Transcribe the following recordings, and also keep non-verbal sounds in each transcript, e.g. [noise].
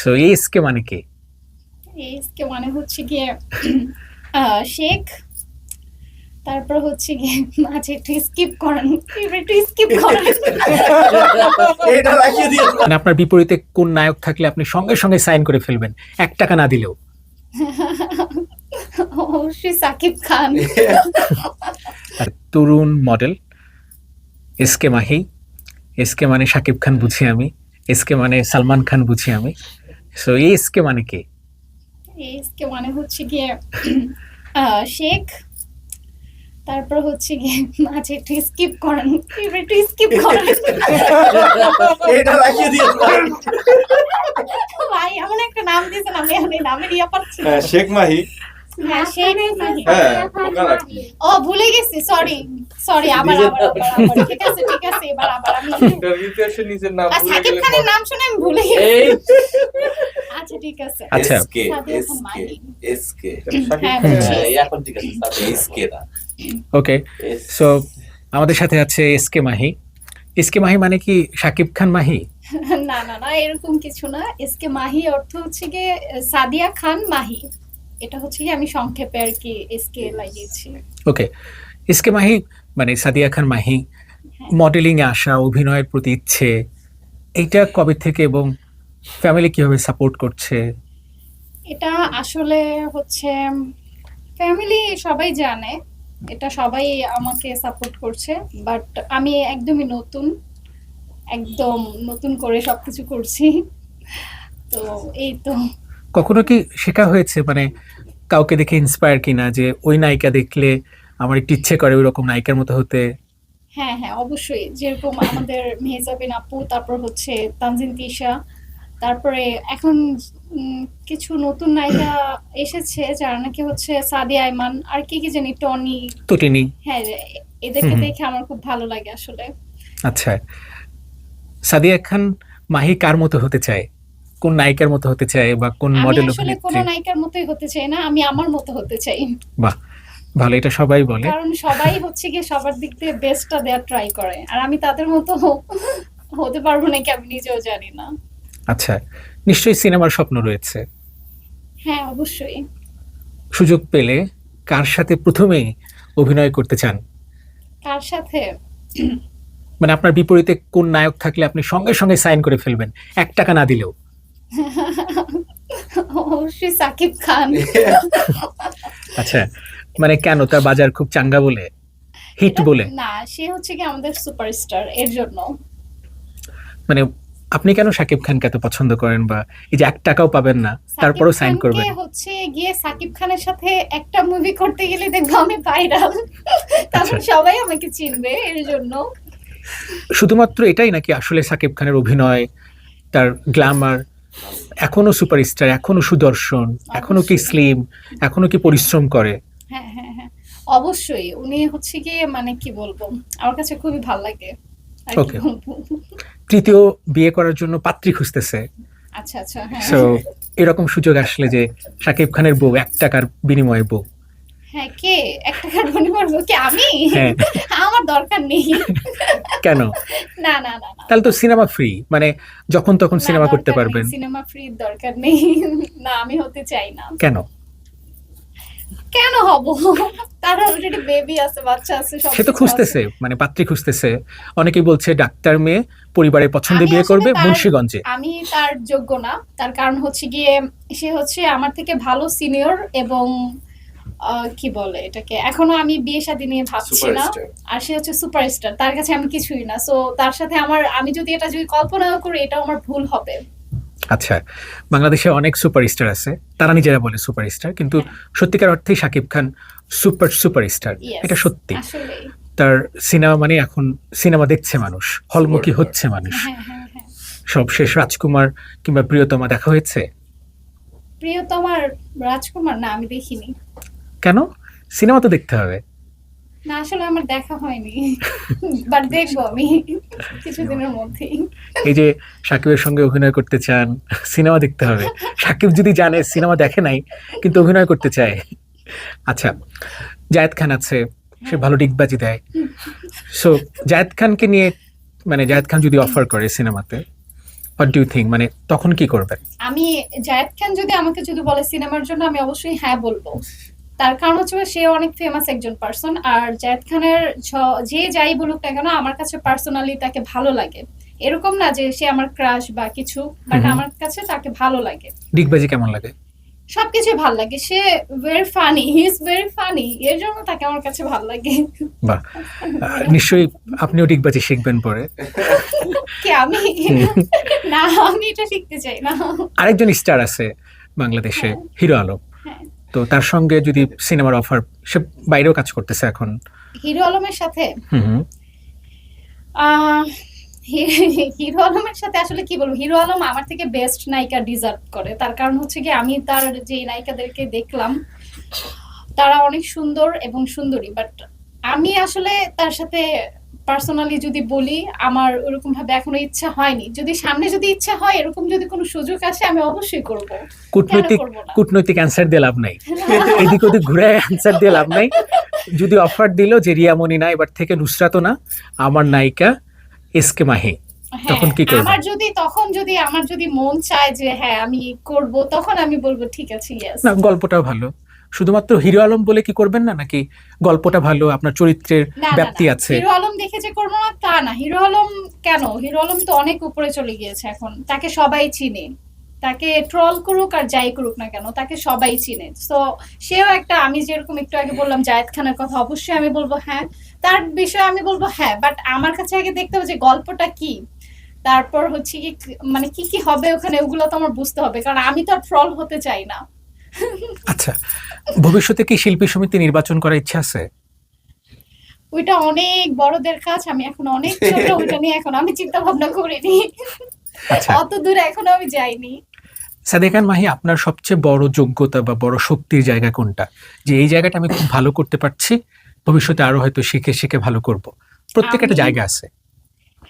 So এই SK মানে কি? এসকে মানে হচ্ছে গিয়ে শেখ। তারপর হচ্ছে গিয়ে মাঝে একটু স্কিপ করেন। একটু স্কিপ করেন। এটা রাখিয়ে দিয়ে মানে আপনার বিপরীতে কোন নায়ক থাকলে আপনি সঙ্গে সঙ্গে সাইন করে ফেলবেন এক টাকা না দিলেও? অবশ্যই সাকিব খান। তরুণ model S K Mahi S K মানে শাকিব খান বুঝি আমি। এসকে মানে সালমান খান বুঝি আমি। সো এসকে মানে কি এসকে মানে হচ্ছে গিয়ে শেখ। তারপর হচ্ছে গিয়ে মাঝে একটু স্কিপ করেন। একটু স্কিপ করেন। এটা রাখিয়ে দিয়ে ভাই এমন একটা নাম দিয়েছেন আমি আমি এই নামের ইয়া পাচ্ছি না। শেখ মাহি। হ্যাঁ। হ্যাঁ রাখি ও ভুলে গেছি সরি সরি আবার আবার আবার, আবার। ঠিক আছে ঠিক আছে এবার আবার আমি নিজের নাম সাকিব খানের নাম শুনে আমি ভুলে গেছি। আচ্ছা ঠিক আছে। আচ্ছা। SK SK Mahi. এসকে হ্যাঁ বুঝছি হ্যাঁ, এখন ঠিক আছে এসকে না। ওকে এস সো আমাদের সাথে আছে এসকে মাহি। এসকে মাহি মানে কি শাকিব খান মাহি? না না না এরকম কিছু না। এসকে মাহি অর্থ হচ্ছে গিয়ে সাদিয়া খান মাহি। এটা হচ্ছে কি আমি সংক্ষেপে আর কি এসকে লাগিয়েছি ওকে এসকে মাহি মানে সাদিয়া খান মাহি মডেলিং এ আসা অভিনয়ের প্রতি ইচ্ছে এইটা কবে থেকে এবং ফ্যামিলি কীভাবে সাপোর্ট করছে? এটা আসলে হচ্ছে ফ্যামিলি সবাই জানে এটা সবাই আমাকে সাপোর্ট করছে বাট আমি একদমই নতুন একদম নতুন করে সবকিছু করছি। তো এই তো। কখনো কি শেখা হয়েছে? মানে কাউকে দেখে ইন্সপায়ার কিনা যে ওই নায়িকা দেখলে আমার একটু ইচ্ছে করে ওই রকম নায়িকার মতো হতে? হ্যাঁ হ্যাঁ অবশ্যই। যেরকম আমাদের মেহজাবিন আপু তারপর হচ্ছে তানজিন তিশা তারপরে এখন কিছু নতুন নায়িকা এসেছে যারা নাকি হচ্ছে সাদিয়া আইমান আর কি কি জানি টনি। তটিনি। হ্যাঁ এদেরকে। দেখে আমার খুব ভালো লাগে আসলে। আচ্ছা। সাদিয়া খান মাহি কার মতো হতে চায়? কোন নায়িকার মতো হতে চাই বা কোন মডেল আসলে কোনো নায়িকার মতোই হতে চাই না আমি আমার মতো হতে চাই। বাহ ভালো এটা সবাই বলে। কারণ সবাই হচ্ছে গিয়ে সবার দিক দিয়ে বেস্টটা দেওয়ার ট্রাই করে। আর আমি তাদের মতো হতে পারব নাকি আমি নিজেও জানি না। আচ্ছা নিশ্চয়ই সিনেমার স্বপ্ন রয়েছে। হ্যাঁ অবশ্যই। সুযোগ পেলে কার সাথে প্রথমেই অভিনয় করতে চান? কার সাথে? মানে আপনার বিপরীতে কোন নায়ক থাকলে আপনি সঙ্গে সঙ্গে সাইন করে ফেলবেন এক টাকা না দিলেও? অবশ্যই সাকিব খান। [laughs] আচ্ছা মানে কেন তার বাজার খুব চাঙ্গা বলে? হিট বলে? না সে হচ্ছে কি আমাদের সুপারস্টার এর জন্য। মানে আপনি কেন সাকিব খানকে এত পছন্দ করেন বা এই যে এক টাকাও পাবেন না তারপরও সাইন করবেন? হচ্ছে গিয়ে সাকিব খানের সাথে একটা মুভি করতে গেলে দেখব আমি ভাইরাল তখন আচ্ছা। সবাই আমাকে চিনবে এর জন্য। শুধুমাত্র এটাই নাকি আসলে সাকিব খানের অভিনয় তার গ্ল্যামার এখনও সুপারস্টার এখনও সুদর্শন এখনও কি স্লিম এখনও কি পরিশ্রম করে? হ্যাঁ হ্যাঁ হ্যাঁ। অবশ্যই উনি হচ্ছে কি মানে কি বলব আমার কাছে খুবই ভালো লাগে। আর কি Okay. বলব। তৃতীয় বিয়ে করার জন্য পাত্রী খুঁজতেছে। আচ্ছা আচ্ছা হ্যাঁ। সো এরকম সুযোগ আসলে যে সাকিব খানের বউ এক টাকার বিনিময়ে বউ। হ্যাঁ কে? একটা কার্বনি করব কি? আমি? হ্যাঁ। আমার দরকার নেই। কেন? না না না তাহলে তো সিনেমা ফ্রি মানে যখন তখন সিনেমা করতে পারবেন। সিনেমা ফ্রি দরকার নেই। না আমি হতে চাই না। কেন? কেন হব? তার অলরেডি বেবি আছে বাচ্চা আছে সব সে তো খুঁজতেছে মানে পাত্রী খুঁজতেছে। অনেকেই বলছে ডাক্তার মেয়ে পরিবারের পছন্দে বিয়ে করবে মুন্সিগঞ্জে। আমি তার যোগ্য না। তার কারণ হচ্ছে গিয়ে সে হচ্ছে আমার থেকে ভালো সিনিয়র এবং কি বলে এটাকে? এখনও আমি বিয়ে শাদী নিয়ে ভাবছি না। আর সে হচ্ছে সুপারস্টার তার কাছে আমি কিছুই না। সো তার সাথে আমার আমি যদি এটা যদি কল্পনাও করি এটাও আমার ভুল হবে। আচ্ছা বাংলাদেশে অনেক সুপারস্টার আছে। তারা নিজেরা বলে সুপারস্টার কিন্তু সত্যিকার অর্থেই শাকিব খান সুপার সুপারস্টার এটা সত্যি। তার সিনেমা মানে এখন সিনেমা দেখছে মানুষ হলমুখী হচ্ছে মানুষ। হ্যাঁ হ্যাঁ হ্যাঁ। সব শেষ রাজকুমার কিংবা প্রিয়তমা দেখা হয়েছে? প্রিয়তমার রাজকুমার? না আমি দেখিনি। কেন? সিনেমা তো দেখতে হবে। না আসলে আমার দেখা হয়নি। বাট দেখব আমি কিছুদিনের মধ্যেই। এই যে সাকিবের সঙ্গে অভিনয় করতে চান সিনেমা দেখতে হবে। সাকিব যদি জানে সিনেমা দেখে নাই কিন্তু অভিনয় করতে চায়। আচ্ছা জায়েদ খান আছে সে ভালো ডিগবাজি দেয়। সো জায়েদ খানকে নিয়ে মানে জায়েদ খান যদি অফার করে সিনেমাতে হোয়াট ডু থিঙ্ক মানে তখন কি করবেন? আমি জায়েদ খান যদি আমাকে যদি বলে সিনেমার জন্য আমি অবশ্যই হ্যাঁ বলব। তার কারণ হচ্ছে সে অনেক ফেমাস একজন পার্সন আর জায়েদ খানের যে যাই বলুক না কেন আমার কাছে পার্সোনালি তাকে ভালো লাগে। এরকম না যে সে আমার ক্রাশ বা কিছু বাট আমার কাছে তাকে ভালো লাগে। ডিগবাজি কেমন লাগে? সবকিছু ভালো লাগে। সে very funny he is very funny এর জন্য তাকে আমার কাছে ভালো লাগে। বাহ। নিশ্চয়ই আপনিও ডিগবাজি শিখবেন পরে। কি আমি? না আমি এটা শিখতে চাই না। আরেকজন স্টার আছে বাংলাদেশে হিরো আলম। হ্যাঁ। তো তার সঙ্গে যদি সিনেমার অফার সে বাইরেও কাজ করতেছে এখন। হিরো আলমের সাথে? হুম [laughs] হিরো আলমের সাথে আসলে কি বলব? হিরো আলম আমার থেকে বেস্ট নায়িকা ডিজার্ভ করে। তার কারণ হচ্ছে কি আমি তার যে নায়িকাদেরকে দেখলাম তারা অনেক সুন্দর এবং সুন্দরী। বাট আমি আসলে তার সাথে পার্সোনালি যদি বলি আমার ওরকম ভাবে এখনও ইচ্ছা হয়নি। যদি সামনে যদি ইচ্ছা হয় এরকম যদি কোনো সুযোগ আসে আমি অবশ্যই করব। কূটনৈতিক কূটনৈতিক অ্যান্সার দিয়ে লাভ নাই। এদিক ওদিক ঘুরে অ্যান্সার দিয়ে লাভ নাই। যদি অফার দিল যে রিয়ামণি না এবার থেকে নুসরাতও না আমার নায়িকা এস কে মাহি। হ্যাঁ, তখন কি করবেন? আমার যদি তখন যদি আমার যদি মন চায় যে হ্যাঁ আমি করব তখন আমি বলব ঠিক আছে ইয়েস না গল্পটাও ভালো। শুধুমাত্র হিরো আলম বলে কি করবেন না? নাকি গল্পটা ভালো আপনার চরিত্রের ব্যাপ্তি আছে? হিরো আলম দেখে যে করব না তা না। হিরো আলম কেন? হিরো আলম তো অনেক উপরে চলে গিয়েছে এখন। তাকে সবাই চিনে। তাকে ট্রল করুক আর যাই করুক না কেন তাকে সবাই চিনে। তো সেও একটা আমি যেরকম একটু আগে বললাম জায়েদ খানের কথা অবশ্যই আমি বলব হ্যাঁ। তার বিষয়ে আমি বলব হ্যাঁ বাট আমার কাছে আগে দেখতে হবে যে গল্পটা কি। তারপর হচ্ছে কি মানে কি কি হবে ওখানে ওগুলো তো আমার বুঝতে হবে। কারণ আমি তো আর ট্রল হতে চাই না। আচ্ছা ভবিষ্যতে কি শিল্পী সমিতি নির্বাচন করার ইচ্ছা আছে? ওইটা অনেক বড়দের কাজ আমি এখন অনেক ছোট ওইটা নিয়ে এখন আমি চিন্তা ভাবনা করিনি। আচ্ছা। অত দূরে এখনও আমি যাইনি। সাদেকান মাহি আপনার সবচেয়ে বড় যোগ্যতা বা বড় শক্তির জায়গা কোনটা? যে এই জায়গাটা আমি খুব ভালো করতে পারছি ভবিষ্যতে আরও হয়তো শিখে শিখে ভালো করব। প্রত্যেক একটা জায়গা আছে।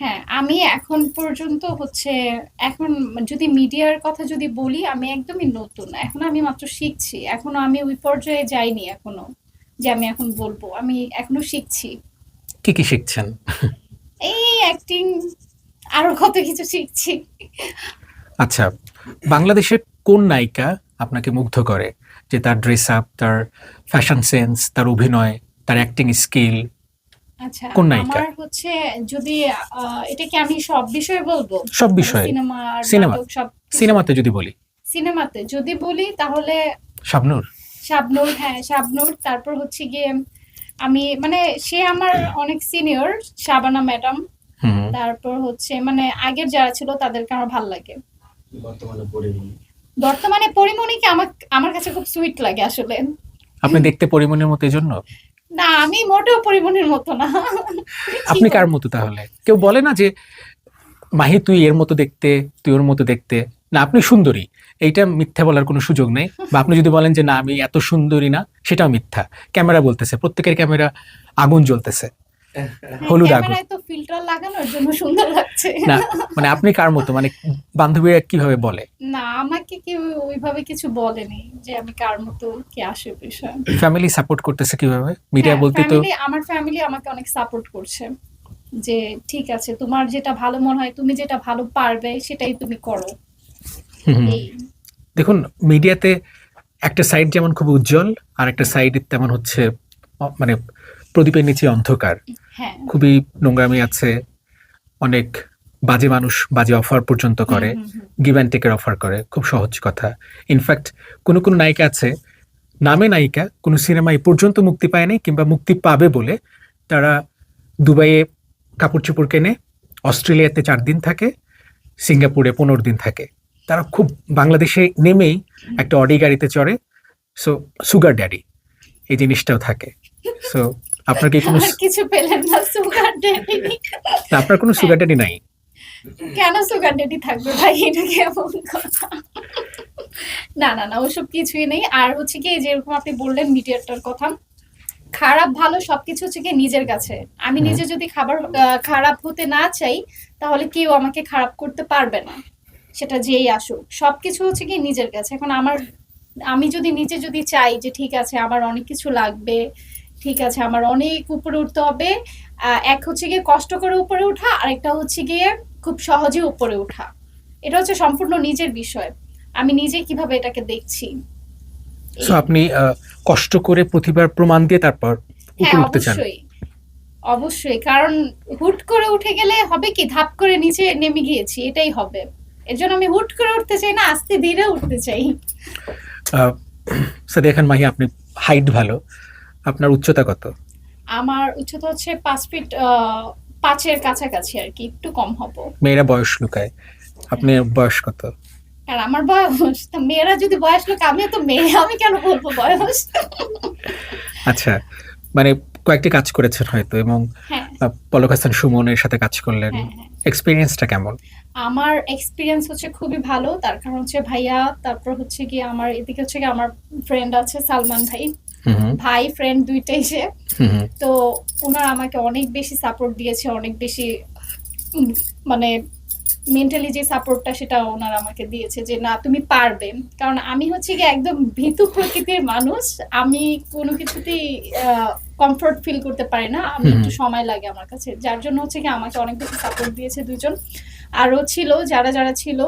হ্যাঁ আমি এখন পর্যন্ত হচ্ছে এখন যদি মিডিয়ার কথা যদি বলি আমি একদমই নতুন। এখন আমি মাত্র শিখছি। এখনও আমি ওই পর্যায়ে যাইনি এখনও যে আমি এখন বলব। আমি এখনও শিখছি। কি কি শিখছেন? এই অ্যাক্টিং আরও কত কিছু শিখছি। আচ্ছা বাংলাদেশের কোন নায়িকা আপনাকে মুগ্ধ করে? যে তার ড্রেস আপ তার ফ্যাশন সেন্স তার অভিনয় তার অ্যাক্টিং স্কিল আচ্ছা কোন নায়িকা? আমার হচ্ছে যদি আহ, এটা কি আমি সব বিষয়ে বলব? সব বিষয়ে। Cinema cinema. সব সিনেমাতে যদি বলি। সিনেমাতে যদি বলি তাহলে শাবনুর। শাবনূর হ্যাঁ শাবনূর। তারপর হচ্ছে গিয়ে আমি মানে সে আমার অনেক সিনিয়র শাবানা ম্যাডাম। তারপর হচ্ছে মানে আগের যারা ছিল তাদেরকে আমার ভালো লাগে। বর্তমানে পরিমণি। বর্তমানে পরিমণিকে আমার আমার কাছে খুব সুইট লাগে আসলে। আপনি দেখতে পরিমণের মতো এই জন্য না, আমি মোটেও পরিমণির মতো না। আপনি কার মতো তাহলে? কেউ বলে না যে, মাহি, তুই এর মতো দেখতে, তুই ওর মতো দেখতে। না, আপনি সুন্দরী। এইটা মিথ্যা বলার কোনো সুযোগ নেই। বা আপনি যদি বলেন যে, না, আমি এত সুন্দরী না, সেটাও মিথ্যা। ক্যামেরা বলতেছে, প্রত্যেকের ক্যামেরা আগুন জ্বলতেছে। হলুদ আগুন। তো ফিল্টার লাগানোর জন্য সুন্দর লাগছে। না মানে আপনি কার মতো? মানে বান্ধবীরা কীভাবে বলে? না আমাকে কেউ ওইভাবে কিছু বলেনি যে আমি কার মতো কি আসে বিষয় ফ্যামিলি সাপোর্ট করতেছে কীভাবে? মিডিয়া হ্যাঁ, বলতে তো আমার ফ্যামিলি আমাকে অনেক সাপোর্ট করছে। যে ঠিক আছে তোমার যেটা ভালো মনে হয় তুমি যেটা ভালো পারবে সেটাই তুমি করো। দেখুন মিডিয়াতে একটা সাইড যেমন খুব উজ্জ্বল আর একটা সাইড তেমন হচ্ছে মানে প্রদীপের নিচে অন্ধকার। হ্যাঁ। খুবই নোংরামি আছে। অনেক বাজে মানুষ বাজে অফার পর্যন্ত করে। গিভ অ্যান্ড টেকের অফার করে। খুব সহজ কথা। ইনফ্যাক্ট কোনো কোনো নায়িকা আছে নামে নায়িকা কোনো সিনেমা এই পর্যন্ত মুক্তি পায়নি কিংবা মুক্তি পাবে বলে তারা দুবাইয়ে কাপড় চোপড় কেনে অস্ট্রেলিয়াতে চার দিন থাকে সিঙ্গাপুরে পনেরো দিন থাকে। তারা খুব বাংলাদেশে নেমেই একটা অডি গাড়িতে চড়ে সো সুগার ড্যাডি এই জিনিসটাও থাকে। সো আপনার কি কোনো কিছু পেলেন না সুগার ড্যাডি আপনার কোনো সুগার ড্যাডি নাই? কেন সুগার ড্যাডি থাকবে ভাই? এটা কেমন কথা? না না না ওসব কিছুই নেই। আর হচ্ছে কি যেরকম আপনি বললেন মিডিয়াটার কথা খারাপ ভালো সবকিছু হচ্ছে কি নিজের কাছে। আমি নিজে যদি খাবার খারাপ হতে না চাই তাহলে কেউ আমাকে খারাপ করতে পারবে না। সেটা যেই আসুক। সবকিছু হচ্ছে কি নিজের কাছে। এখন আমার আমি যদি নিজে যদি চাই যে ঠিক আছে আমার অনেক কিছু লাগবে ঠিক আছে আমার অনেক উপরে উঠতে হবে। এক হচ্ছে গিয়ে কষ্ট করে উপরে ওঠা আরেকটা হচ্ছে গিয়ে খুব সহজে উপরে ওঠা। এটা হচ্ছে সম্পূর্ণ নিজের বিষয়। আমি নিজে কীভাবে এটাকে দেখছি। আপনি কষ্ট করে প্রতিবার প্রমাণ দিয়ে তারপর হ্যাঁ উপরে উঠতে চান? অবশ্যই। অবশ্যই কারণ হুট করে উঠে গেলে হবে কি ধাপ করে নিচে নেমে গিয়েছি এটাই হবে। এর জন্য আমি হুট করে উঠতে চাই না আস্তে ধীরে উঠতে চাই। স্যার দেখেন মাহি আপনি হাইট ভালো। আপনার উচ্চতা কত? আমার উচ্চতা হচ্ছে পাঁচ ফিট পাঁচের কাছাকাছি আর কি একটু কম হব। মেয়েরা বয়স লুকায়। আপনি বয়স কত? আর আমার বয়স তা মেয়েরা যদি বয়স লোক আমিও তো মেয়ে আমি কেন বলব বয়স? আচ্ছা মানে কয়েকটি কাজ করেছেন হয়তো এবং হ্যাঁ। পলক হাসান সুমনের সাথে কাজ করলেন। হ্যাঁ হ্যাঁ। এক্সপিরিয়েন্সটা কেমন? আমার এক্সপিরিয়েন্স হচ্ছে খুবই ভালো। তার কারণ হচ্ছে ভাইয়া তারপর হচ্ছে কি আমার এদিকে হচ্ছে কি আমার ফ্রেন্ড আছে সালমান ভাই। ভাই ফ্রেন্ড দুইটাই সে। তো ওনার আমাকে অনেক বেশি সাপোর্ট দিয়েছে অনেক বেশি মানে মেন্টালি যে সাপোর্টটা সেটা ওনার আমাকে দিয়েছে যে না তুমি পারবে। কারণ আমি হচ্ছে কি একদম ভীতু প্রকৃতির মানুষ। আমি কোনো কিছুতেই কমফোর্ট ফিল করতে পারি না আমি। একটু সময় লাগে আমার কাছে। যার জন্য হচ্ছে কি আমাকে অনেক বেশি সাপোর্ট দিয়েছে দুজন। আরও ছিল যারা যারা ছিল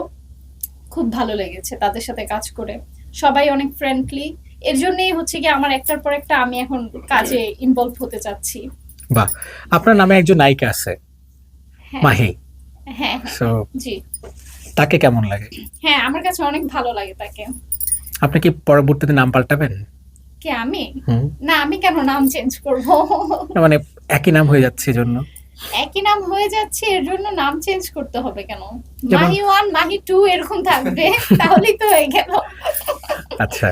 খুব ভালো লেগেছে তাদের সাথে কাজ করে। সবাই অনেক ফ্রেন্ডলি এর জন্যই হচ্ছে কি আমার একটার পর একটা আমি এখন কাজে ইনভলভ হতে চাচ্ছি। বাহ! আপনার নামে একজন নায়িকা আছে হ্যাঁ। মাহি। হ্যাঁ হ্যাঁ, জি। তাকে কেমন লাগে? হ্যাঁ আমার কাছে অনেক ভালো লাগে তাকে। আপনি কি পরবর্তীতে নাম পাল্টাবেন? কে আমি? না আমি কেন নাম চেঞ্জ করব? মানে একই নাম হয়ে যাচ্ছে জন্য একই নাম হয়ে যাচ্ছে এর জন্য নাম চেঞ্জ করতে হবে কেন? মাহি ওয়ান মাহি টু এরকম থাকবে তাহলেই তো হয়ে গেল। আচ্ছা।